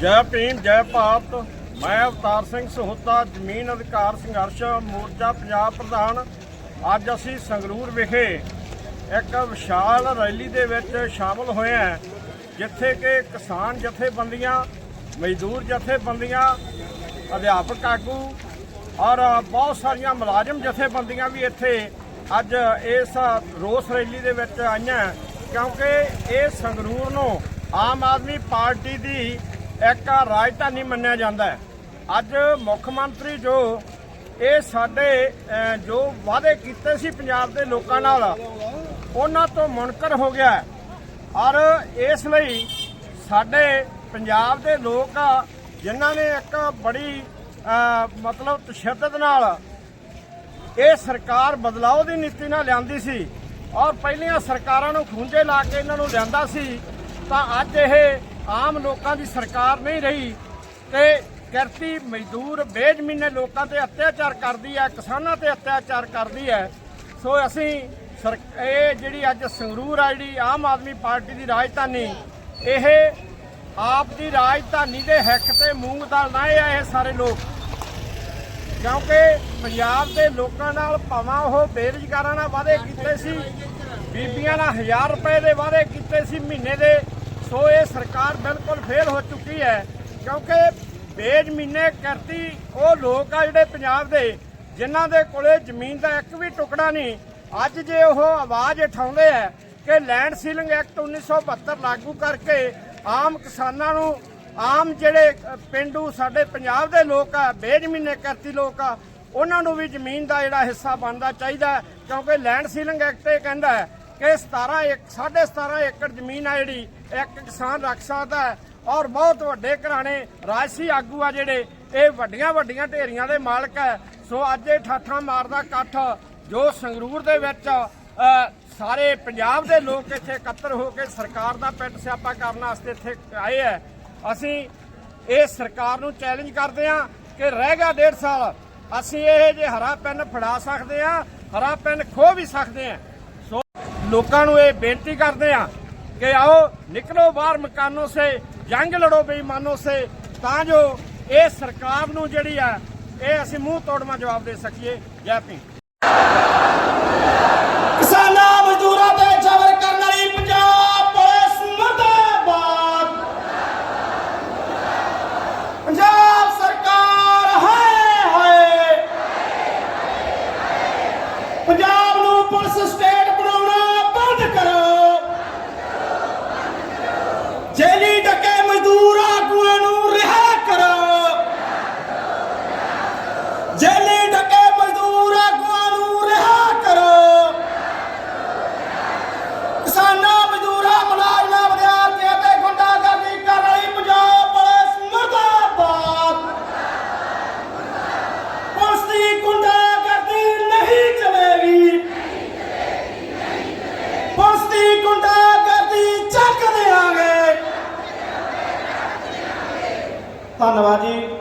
ਜੈ ਭੀਮ, ਜੈ ਭਾਰਤ। ਮੈਂ ਅਵਤਾਰ ਸਿੰਘ ਸਹੋਤਾ, ਜ਼ਮੀਨ ਅਧਿਕਾਰ ਸੰਘਰਸ਼ ਮੋਰਚਾ ਪੰਜਾਬ ਪ੍ਰਧਾਨ। ਅੱਜ ਅਸੀਂ ਸੰਗਰੂਰ ਵਿਖੇ ਇੱਕ ਵਿਸ਼ਾਲ ਰੈਲੀ ਦੇ ਵਿੱਚ ਸ਼ਾਮਲ ਹੋਏ ਹਾਂ, ਜਿੱਥੇ ਕਿ ਕਿਸਾਨ ਜਥੇਬੰਦੀਆਂ, ਮਜ਼ਦੂਰ ਜਥੇਬੰਦੀਆਂ, ਅਧਿਆਪਕ ਆਗੂ ਔਰ ਬਹੁਤ ਸਾਰੀਆਂ ਮੁਲਾਜ਼ਮ ਜਥੇਬੰਦੀਆਂ ਵੀ ਇੱਥੇ ਅੱਜ ਇਸ ਰੋਸ ਰੈਲੀ ਦੇ ਵਿੱਚ ਆਈਆਂ, ਕਿਉਂਕਿ ਇਹ ਸੰਗਰੂਰ ਨੂੰ ਆਮ ਆਦਮੀ ਪਾਰਟੀ ਦੀ ਇੱਕ ਰਾਜਧਾਨੀ ਮੰਨਿਆ ਜਾਂਦਾ ਹੈ। ਅੱਜ ਮੁੱਖ ਮੰਤਰੀ ਜੋ ਇਹ ਸਾਡੇ ਜੋ ਵਾਅਦੇ ਕੀਤੇ ਸੀ ਪੰਜਾਬ ਦੇ ਲੋਕਾਂ ਨਾਲ, ਉਹਨਾਂ ਤੋਂ ਮੁਨਕਰ ਹੋ ਗਿਆ ਔਰ ਇਸ ਲਈ ਸਾਡੇ ਪੰਜਾਬ ਦੇ ਲੋਕ ਜਿਨ੍ਹਾਂ ਨੇ ਇੱਕ ਬੜੀ ਮਤਲਬ ਤਸ਼ੱਦਦ ਨਾਲ ਇਹ ਸਰਕਾਰ ਬਦਲਾਅ ਦੀ ਨੀਤੀ ਨਾਲ ਲਿਆਂਦੀ ਸੀ ਔਰ ਪਹਿਲੀਆਂ ਸਰਕਾਰਾਂ ਨੂੰ ਖੂੰਜੇ ਲਾ ਕੇ ਇਹਨਾਂ ਨੂੰ ਲਿਆਂਦਾ ਸੀ, ਤਾਂ ਅੱਜ ਇਹ ਆਮ ਲੋਕਾਂ ਦੀ ਸਰਕਾਰ ਨਹੀਂ ਰਹੀ ਤੇ ਕਿਰਤੀ ਮਜ਼ਦੂਰ ਬੇਜ਼ਮੀਨੇ ਲੋਕਾਂ ਤੇ ਅਤਿਆਚਾਰ ਕਰਦੀ ਹੈ, ਕਿਸਾਨਾਂ ਤੇ ਅਤਿਆਚਾਰ ਕਰਦੀ ਹੈ। ਸੋ ਅਸੀਂ ਸਰ- ਇਹ ਜਿਹੜੀ ਅੱਜ ਸੰਗਰੂਰ ਆ, ਜਿਹੜੀ ਆਮ ਆਦਮੀ ਪਾਰਟੀ ਦੀ ਰਾਜਧਾਨੀ, ਇਹ ਆਪ ਦੀ ਰਾਜਧਾਨੀ ਦੇ ਹੱਕ ਤੇ ਮੂੰਗ ਦਾਲ ਨਾ ਇਹ ਸਾਰੇ ਲੋਕ। ਕਿਉਂਕਿ ਪੰਜਾਬ ਦੇ ਲੋਕਾਂ ਨਾਲ ਭਾਵਾਂ ਉਹ ਬੇਰੁਜ਼ਗਾਰਾਂ ਨਾਲ ਵਾਅਦੇ ਕੀਤੇ ਸੀ, ਬੀਬੀਆਂ ਨਾਲ 1000 ਰੁਪਏ ਦੇ ਵਾਅਦੇ ਕੀਤੇ ਸੀ ਮਹੀਨੇ ਦੇ। ਸੋ ਇਹ ਸਰਕਾਰ ਬਿਲਕੁਲ ਫੇਲ ਹੋ ਚੁੱਕੀ ਹੈ ਕਿਉਂਕਿ ਬੇਜ਼ਮੀਨੇ ਕਰਤੀ ਉਹ ਲੋਕ ਆ ਜਿਹੜੇ ਪੰਜਾਬ ਦੇ ਜਿਨ੍ਹਾਂ ਦੇ ਕੋਲੇ ਜ਼ਮੀਨ ਦਾ ਇੱਕ ਵੀ ਟੁਕੜਾ ਨਹੀਂ। ਅੱਜ ਜੇ ਉਹ ਆਵਾਜ਼ ਉਠਾਉਂਦੇ ਆ ਕਿ ਲੈਂਡ ਸੀਲਿੰਗ ਐਕਟ 1972 ਲਾਗੂ ਕਰਕੇ ਆਮ ਕਿਸਾਨਾਂ ਨੂੰ ਆਮ ਜਿਹੜੇ ਅ, ਪਿੰਡੂ ਸਾਡੇ ਪੰਜਾਬ ਦੇ ਲੋਕ ਆ ਬੇਜ਼ਮੀਨੇ ਕਰਤੀ ਲੋਕ ਆ ਉਹਨਾਂ ਨੂੰ ਵੀ ਜ਼ਮੀਨ ਦਾ ਜਿਹੜਾ ਹਿੱਸਾ ਬਣਦਾ ਚਾਹੀਦਾ ਕਿਉਂਕਿ ਲੈਂਡ ਸੀਲਿੰਗ ਐਕਟ ਇਹ ਕਹਿੰਦਾ ਕਿ 17 ਇੱਕ 17.5 ਏਕੜ ਜ਼ਮੀਨ ਆ ਜਿਹੜੀ, ਇੱਕ ਕਿਸਾਨ ਰੱਖ ਸਕਦਾ ਹੈ। ਔਰ ਬਹੁਤ ਵੱਡੇ ਘਰਾਣੇ, ਰਾਜਸੀ ਆਗੂ ਆ ਜਿਹੜੇ, ਇਹ ਵੱਡੀਆਂ ਵੱਡੀਆਂ ਢੇਰੀਆਂ ਦੇ ਮਾਲਕ ਹੈ। ਸੋ ਅੱਜ ਇਹ ਠਾਠਾਂ ਮਾਰਦਾ ਇਕੱਠ, ਜੋ ਸੰਗਰੂਰ ਦੇ ਵਿੱਚ ਸਾਰੇ ਪੰਜਾਬ ਦੇ ਲੋਕ ਇੱਥੇ ਇਕੱਤਰ ਹੋ ਕੇ ਸਰਕਾਰ ਦਾ ਪਿੱਟ ਸਿਆਪਾ ਕਰਨ ਵਾਸਤੇ ਇੱਥੇ ਆਏ ਹੈ। ਅਸੀਂ ਇਹ ਸਰਕਾਰ ਨੂੰ ਚੈਲੰਜ ਕਰਦੇ ਹਾਂ ਕਿ ਰਹਿ ਗਿਆ ਡੇਢ ਸਾਲ, ਅਸੀਂ ਇਹ ਜੇ ਹਰਾ ਪੈਨ ਫੜਾ ਸਕਦੇ ਹਾਂ, ਹਰਾ ਪੈਨ ਖੋ ਵੀ ਸਕਦੇ ਹਾਂ। ਲੋਕਾਂ ਨੂੰ ਇਹ ਬੇਨਤੀ ਕਰਦੇ ਹਾਂ ਕਿ ਆਓ ਨਿਕਲੋ ਬਾਹਰ ਮਕਾਨੋਂ ਸੇ, ਜੰਗ ਲੜੋ ਬੇਈਮਾਨੋਂ ਸੇ, ਤਾਂ ਜੋ ਇਹ ਸਰਕਾਰ ਨੂੰ ਜਿਹੜੀ ਆ, ਇਹ ਅਸੀਂ ਮੂੰਹ ਤੋੜਵਾ ਜਵਾਬ ਦੇ ਸਕੀਏ। ਜੈ ਭੀਮ। ਚੱਕ ਦੇਵਾਂਗੇ ਧੰਨਵਾਦ ਜੀ